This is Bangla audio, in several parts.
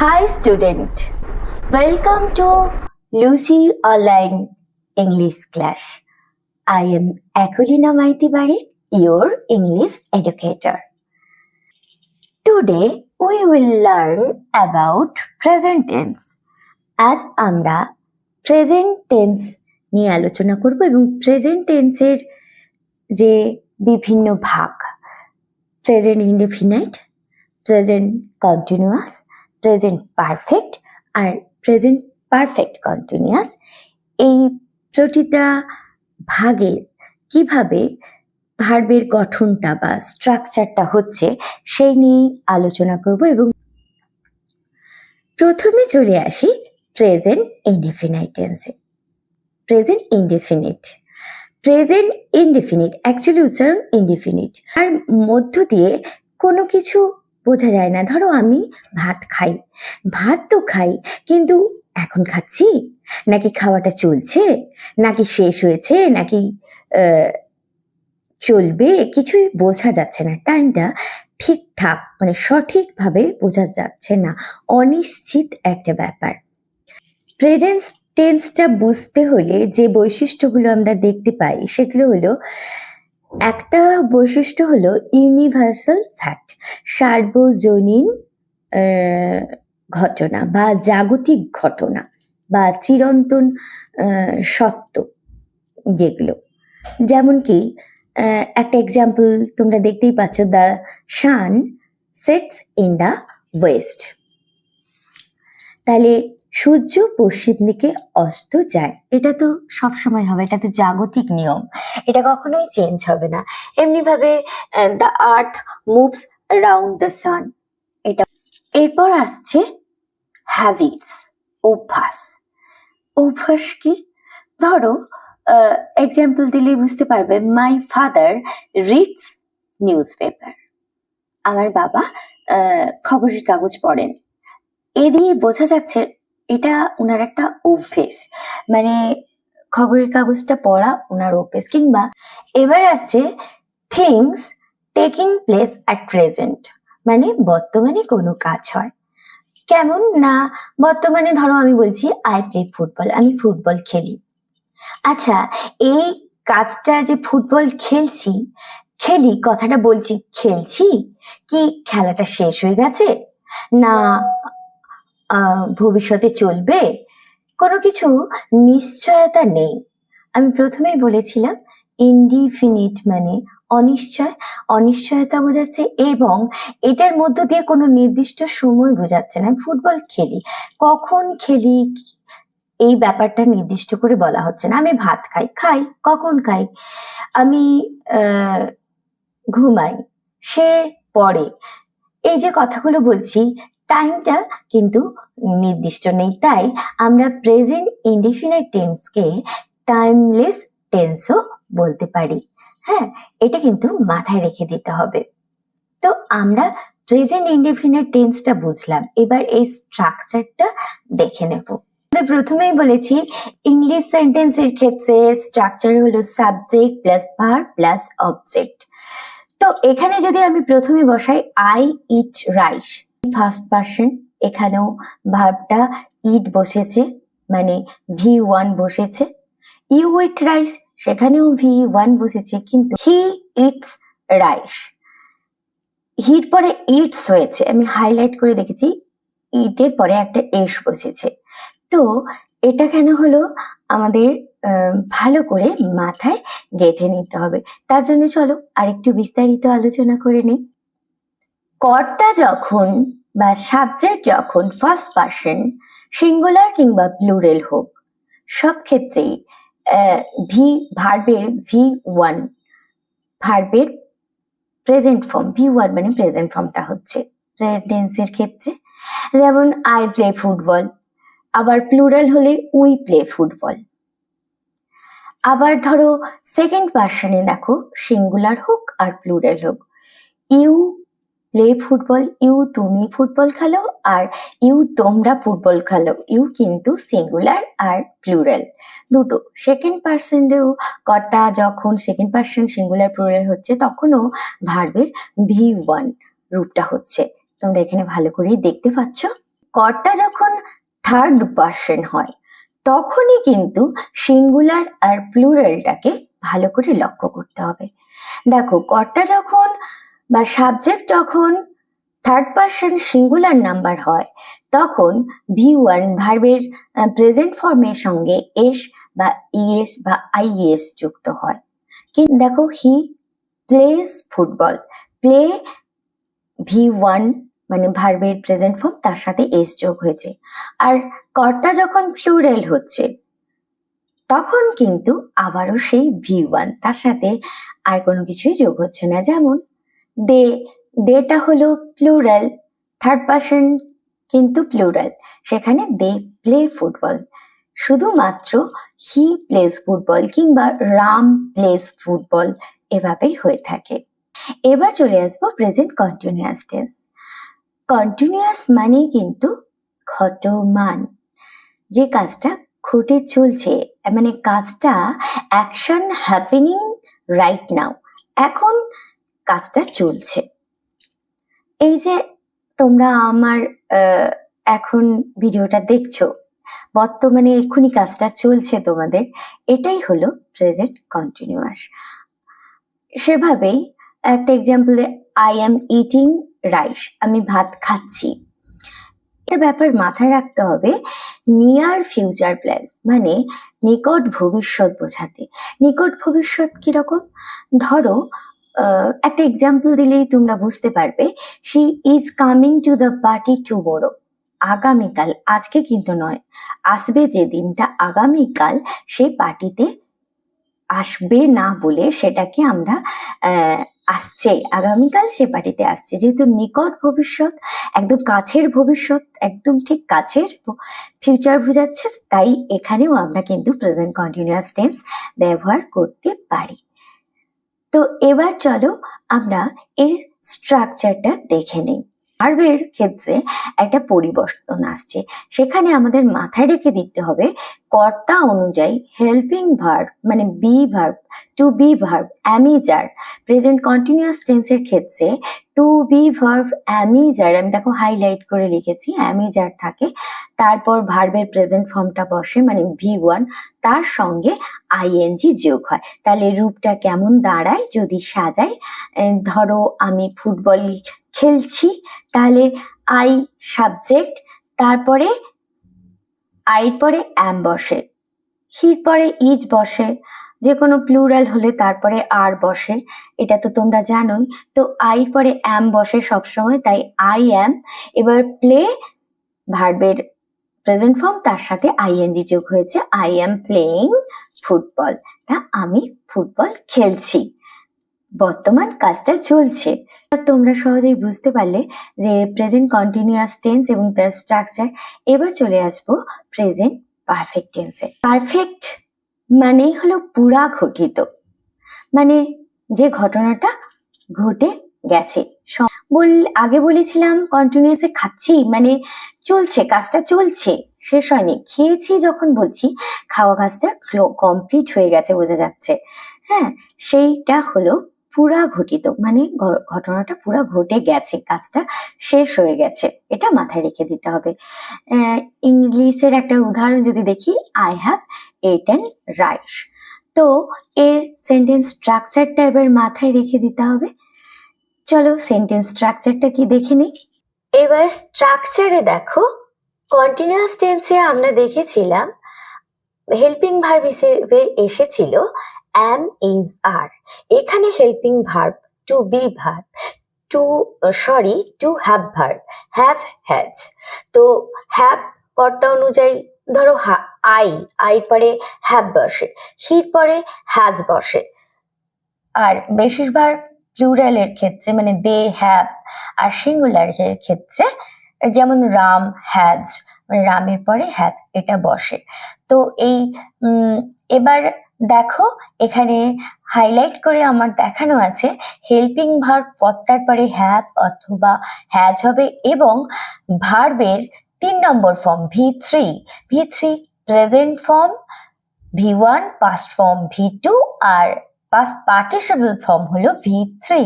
Hi, student. Welcome to Lucy Online English class. I am Akulina Maitibari, your English educator. Today, we will learn about present tense. আজ আমরা প্রেজেন্ট টেন্স নিয়ে আলোচনা করব এবং প্রেজেন্ট টেন্সের যে বিভিন্ন ভাগ present indefinite present continuous present perfect আর প্রেজেন্ট পারফেক্ট কন্টিনিউয়াস এই প্রতিটা ভাগের কীভাবে ভার্বের গঠনটা বা স্ট্রাকচারটা হচ্ছে সেই নিয়ে আলোচনা করব এবং প্রথমে চলে আসি প্রেজেন্ট ইনডেফিনাইট টেন্সে present indefinite present indefinite actually উচ্চারণ ইনডেফিনিট আর মধ্য দিয়ে কোনো কিছু বোঝা যায় না। ধরো আমি ভাত খাই। ভাত তো খাই, কিন্তু এখন খাচ্ছি? নাকি খাওয়াটা চলছে? নাকি শেষ হয়েছে? নাকি চলবে? কিছুই বোঝা যাচ্ছে না। টাইমটা ঠিকঠাক মানে সঠিকভাবে বোঝা যাচ্ছে না। অনিশ্চিত একটা ব্যাপার। প্রেজেন্স টেন্সটা বুঝতে হলে যে বৈশিষ্ট্যগুলো আমরা দেখতে পাই, সেগুলো হলো একটা বৈশিষ্ট্য হলো ইউনিভার্সাল ফ্যাক্ট সার্বজনীন ঘটনা বা জাগতিক ঘটনা বা চিরন্তন সত্য যেগুলো। যেমন কি একটা এক্সাম্পল তোমরা দেখতেই পাচ্ছ the sun sets in the west তাহলে সূর্য পশ্চিম দিকে অস্ত যায়। এটা তো সব সময় হবে, এটা তো জাগতিক নিয়ম। এটা কখনোই চেঞ্জ হবে না। এমনি ভাবে the earth moves round the sun এটা এরপর আসছে হ্যাবিটস অভ্যাস। অভ্যাস কি? ধরো এক্সাম্পল দিলে বুঝতে পারবে my father reads newspaper আমার বাবা খবরের কাগজ পড়েন। এ দিয়ে বোঝা যাচ্ছে এটা ওনার একটা অভ্যেস। মানে খবরের কাগজটা পড়া ওনার অভ্যেস। কিংবা এবার আসছে things taking place at present মানে বর্তমানে কোনো কাজ হয়। কেমন না, বর্তমানে ধরো আমি বলছি আই প্লে ফুটবল আমি ফুটবল খেলি। আচ্ছা এই কাজটা যে ফুটবল খেলছি, খেলি, কথাটা বলছি খেলছি, কি খেলাটা শেষ হয়ে গেছে? না ভবিষ্যতে চলবে? কোনো কিছু নিশ্চয়তা নেই। আমি প্রথমেই বলেছিলাম ইনডিফিনিট মানে অনিশ্চয়। অনিশ্চয়তা বোঝাচ্ছে এবং এটার মধ্য দিয়ে কোনো নির্দিষ্ট সময় বোঝাচ্ছে না। ফুটবল খেলি। কখন খেলি এই ব্যাপারটা নির্দিষ্ট করে বলা হচ্ছে না। আমি ভাত খাই খাই, কখন খাই? আমি ঘুমাই, সে পড়ে। এই যে কথাগুলো বলছি টাইমটা কিন্তু নির্দিষ্ট নেই। তাই আমরা প্রেজেন্ট ইনডিফিনাইট টেন্সকে টাইমলেস টেন্সও বলতে পারি। হ্যাঁ এটা কিন্তু মাথায় রেখে দিতে হবে। তো আমরা প্রেজেন্ট ইনডিফিনাইট টেন্সটা বুঝলাম। এবার এই স্ট্রাকচারটা দেখে নেব। প্রথমেই বলেছি ইংলিশ সেন্টেন্সের ক্ষেত্রে স্ট্রাকচার হলো subject plus verb plus object তো এখানে যদি আমি প্রথমে বসাই I eat rice first person. এখানেও ভার্বটা ইট বসেছে মানে ভি ওয়ান বসেছে। ইউ ইট রাইস, সেখানেও ভি ওয়ান বসেছে, কিন্তু হি ইটস রাইস। হির পরে ইটস হয়েছে, আমি হাইলাইট করে দেখেছি, ইটের পরে একটা এস বসেছে। তো এটা কেন হলো? আমাদের ভালো করে মাথায় গেঁথে নিতে হবে। তার জন্য চলো আরেকটু বিস্তারিত আলোচনা করে নিই। কর্তা যখন বা সাবজেক্ট যখন ফার্স্ট পার্সন সিঙ্গুলার কিংবা প্লুরেল হোক, সব ক্ষেত্রেই ভি ভার্বের ভি ওয়ান ভার্বের প্রেজেন্ট ফর্ম ভি ওয়ান মানে প্রেজেন্ট ফর্মটা হচ্ছে টেন্সের ক্ষেত্রে। যেমন আই প্লে ফুটবল আবার প্লুরাল হলে উই প্লে ফুটবল আবার ধরো সেকেন্ড পার্সনে দেখো সিঙ্গুলার হোক আর প্লুরাল হোক ইউ প্লে ফুটবল, ইউ তুমি ফুটবল খেলো আর ইউ তোমরা ফুটবল খেলো। ইউ কিন্তু সিঙ্গুলার আর প্লুরাল। দুটো। সেকেন্ড পার্সনেও কর্তা যখন সেকেন্ড পার্সন সিঙ্গুলার, প্লুরাল হচ্ছে, তখনও ভার্বের ভি ওয়ান রূপটা হচ্ছে। তোমরা এখানে ভালো করেই দেখতে পাচ্ছ। কর্তা যখন থার্ড পার্সন হয়, তখনই কিন্তু সিঙ্গুলার আর প্লুরালটাকে ভালো করে লক্ষ্য করতে হবে। দেখো, কর্তা যখন বা সাবজেক্ট যখন থার্ড পার্সন সিঙ্গুলার নাম্বার হয়, তখন ভি ওয়ান ভার্বের প্রেজেন্ট ফর্মের সঙ্গে এস বা ইএস বা আইএস যুক্ত হয়। কিন্তু দেখো he plays football play V one মানে ভার্বের প্রেজেন্ট ফর্ম তার সাথে এস যোগ হয়েছে। আর কর্তা যখন প্লুরাল হচ্ছে, তখন কিন্তু আবারও সেই ভি ওয়ান তার সাথে আর কোনো কিছুই যোগ হচ্ছে না। যেমন দে, দেটা হলো প্লুরাল থার্ড পার্সন কিন্তু প্লুরাল সেখানে দে প্লে ফুটবল শুধুমাত্র হি প্লেস ফুটবল কিংবা রাম প্লেস ফুটবল এভাবেই হয়ে থাকে। এবার চলে আসব প্রেজেন্ট কন্টিনিউয়াস টেন্স কন্টিনিউয়াস মানেই কিন্তু ঘটমান, যে কাজটা ঘটে চলছে মানে কাজটা অ্যাকশন হ্যাপেনিং রাইট নাও এখন কাজটা চলছে। এই যে তোমরা আমার এখন ভিডিওটা দেখছ, বর্তমানে এক্ষুনি কাজটা চলছে তোমাদের, এটাই হলো প্রেজেন্ট কন্টিনিউয়াস সেভাবেই একটা এক্সাম্পলে আই অ্যাম ইটিং রাইস আমি ভাত খাচ্ছি। একটা ব্যাপার মাথায় রাখতে হবে নিয়ার ফিউচার প্ল্যানস মানে নিকট ভবিষ্যৎ বোঝাতে। নিকট ভবিষ্যৎ কীরকম? ধরো একটা এক্সাম্পল দিলেই তোমরা বুঝতে পারবে she is coming to the party tomorrow আগামীকাল, আজকে কিন্তু নয়, আসবে যে দিনটা আগামীকাল সেই পার্টিতে আসবে না বলে সেটাকে আমরা আসছে, আগামীকাল সে পার্টিতে আসছে, যেহেতু নিকট ভবিষ্যৎ, একদম কাছের ভবিষ্যৎ, একদম ঠিক কাছের ফিউচার বোঝাচ্ছে, তাই এখানেও আমরা কিন্তু প্রেজেন্ট কন্টিনিউয়াস টেন্স ব্যবহার করতে পারি। তো এবার চলো আমরা এর স্ট্রাকচারটা দেখে নিই। ভার্বের ক্ষেত্রে একটা পরিবর্তন আসছে। সেখানে আমাদের মাথায় রেখে দিতে হবে কর্তা অনুযায়ী হেল্পিং ভার্ব মানে be verb to be verb am is are present continuous টেন্সের ক্ষেত্রে টু বি ভার্ব অ্যামিজার আমি দেখো হাইলাইট করে লিখেছি অ্যামিজার থাকে। তারপর ভার্বের প্রেজেন্ট ফর্মটা বসে মানে ভি ওয়ান তার সঙ্গে আইএনজি যোগ হয়। তাহলে রূপটা কেমন দাঁড়ায়? যদি আহ, ধরো আমি ফুটবল খেলছি, তাহলে আই সাবজেক্ট তারপরে আইর পরে অ্যাম বসে হির পরে ইজ বসে যে কোনো প্লুরাল হলে তারপরে আর বসে, এটা তো তোমরা জানোই, তো আইর পরে অ্যাম বসে সবসময়, তাই আই অ্যাম এবার প্লে ভার্বের প্রেজেন্ট ফর্ম তার সাথে আইএনজি যোগ হয়েছে আই অ্যাম প্লেইং ফুটবল তা আমি ফুটবল খেলছি, বর্তমান কাজটা চলছে। তোমরা সহজেই বুঝতে পারলে যে প্রেজেন্ট কন্টিনিউয়াস টেন্স এবং তার স্ট্রাকচার এবার চলে আসব প্রেজেন্ট পারফেক্ট টেন্সে পারফেক্ট মানেই হলো পুরা ঘটিত। মানে যে ঘটনাটা ঘটে গেছে। বল আগে বলেছিলাম কন্টিনিউয়াসে খাচ্ছি মানে চলছে, কাজটা চলছে, শেষ হয়নি। খেয়েছি যখন বলছি, খাওয়া কাজটা কমপ্লিট হয়ে গেছে বোঝা যাচ্ছে। হ্যাঁ সেইটা হলো পুরা ঘটিত মানে ঘটনাটা পুরা ঘটে গেছে, কাজটা শেষ হয়ে গেছে, এটা মাথায় রেখে দিতে হবে। ইংলিশের একটা উদাহরণ যদি দেখি আই হ্যাভ এটেন রাইস তো এর সেন্টেন্স স্ট্রাকচারটা এবার মাথায় রেখে দিতে হবে। চলো সেন্টেন্স স্ট্রাকচারটা কি দেখে নিই? এবার স্ট্রাকচারে দেখো কন্টিনিউয়াস টেন্সে আমরা দেখেছিলাম হেল্পিং ভার্ব হিসেবে এসেছিল অ্যাম ইজ আর এখানে helping verb to be verb to sorry to have verb have has তো হ্যাভ কর্তা অনুযায়ী ধরো আই আই পরে হ্যাভ বসে হির পরে হ্যাজ বসে। আর বেশিরভাগ প্লুরালের ক্ষেত্রে মানে দে হ্যাভ আর সিঙ্গুলার ক্ষেত্রে যেমন রাম হ্যাজ মানে রামের পরে হ্যাজ এটা বসে। তো এই এবার দেখো, এখানে হাইলাইট করে আমার দেখানো আছে হেল্পিং ভার্ব কর্তার পরে হ্যাভ অথবা হ্যাজ হবে এবং ভার্বের তিন নম্বর form V three V three present form V one past form V two আর পাস্ট পার্টিসিপল ফর্ম হলো ভি থ্রি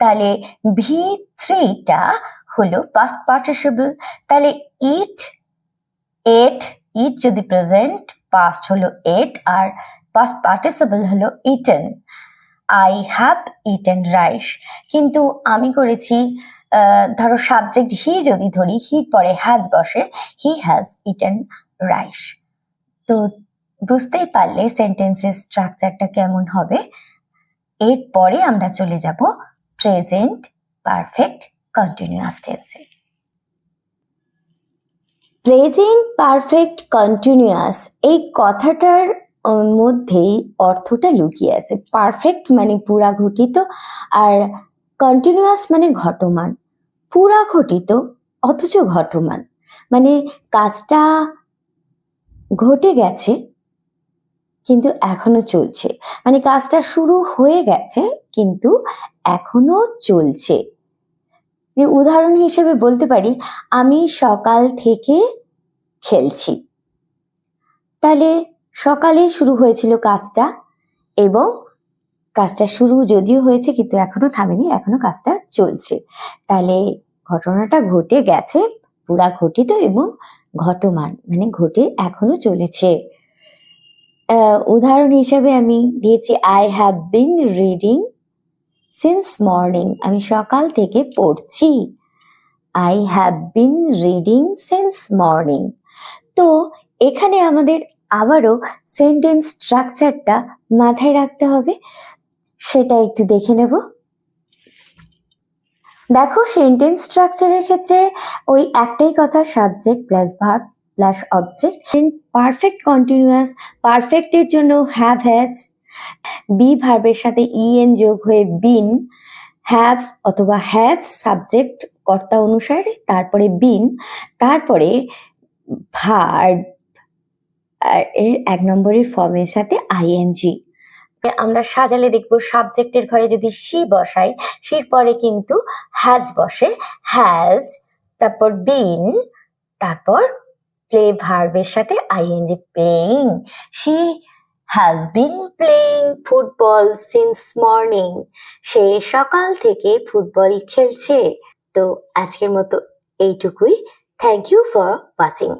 তাহলে ভি থ্রিটা হলো পাস্ট পার্টিসিপল তাহলে ইট এট ইট যদি প্রেজেন্ট পাস্ট হলো এট আর পাস্ট পার্টিসিপল হলো eaten I have eaten rice কিন্তু আমি করেছি ধরো সাবজেক্ট হি যদি ধরি হি পরে হ্যাজ বসে হি হ্যাজ ইটেন রাইস তো বুঝতেই পারলে সেন্টেন্সের স্ট্রাকচারটা কেমন হবে। এরপরে আমরা চলে যাব প্রেজেন্ট পারফেক্ট কন্টিনিউয়াস টেন্সে প্রেজেন্ট পারফেক্ট কন্টিনিউয়াস এই কথাটার মধ্যেই অর্থটা লুকিয়ে আছে। পারফেক্ট মানে পুরা ঘটিত আর কন্টিনিউয়াস মানে ঘটমান। পুরা ঘটিত অথচ ঘটমান। মানে কাজটা ঘটে গেছে কিন্তু এখনও চলছে। মানে কাজটা শুরু হয়ে গেছে কিন্তু এখনও চলছে। উদাহরণ হিসেবে বলতে পারি, আমি সকাল থেকে খেলছি। তাহলে সকালে শুরু হয়েছিল কাজটা এবং কাজটা শুরু যদিও হয়েছে কিন্তু এখনও থামেনি, এখনও কাজটা চলছে। তাহলে ঘটনাটা ঘটে গেছে, পুরা ঘটিত এবং ঘটমান মানে ঘটে এখনও চলেছে। উদাহরণ হিসাবে আমি দিয়েছি I have been reading since morning আমি সকাল থেকে পড়ছি। I have been reading since morning তো এখানে আমাদের আবারও সেন্টেন্স স্ট্রাকচারটা মাথায় রাখতে হবে। সেটা একটু দেখে নেব। দেখো, সেন্টেন্স স্ট্রাকচারের ক্ষেত্রে ওই একটাই কথা, subject plus verb plus object. Perfect continuous পারফেক্টের জন্য হ্যাভ হ্যাজ বি ভার্বের সাথে ইএন যোগ হয়ে বিন হ্যাভ অথবা হ্যাজ সাবজেক্ট কর্তা অনুসারে, তারপরে বিন তারপরে ভার্ব এর এক নম্বরের ফর্মের সাথে আইএনজি আমরা সাজালে দেখব সাবজেক্টের ঘরে যদি সি বসাই সির পরে কিন্তু হ্যাজ বসে। হ্যাজ তারপর বিন তারপর প্লে ভার্বের সাথে ING playing she has been playing football since morning সে সকাল থেকে ফুটবল খেলছে। তো আজকের মতো এইটুকুই। Thank you for watching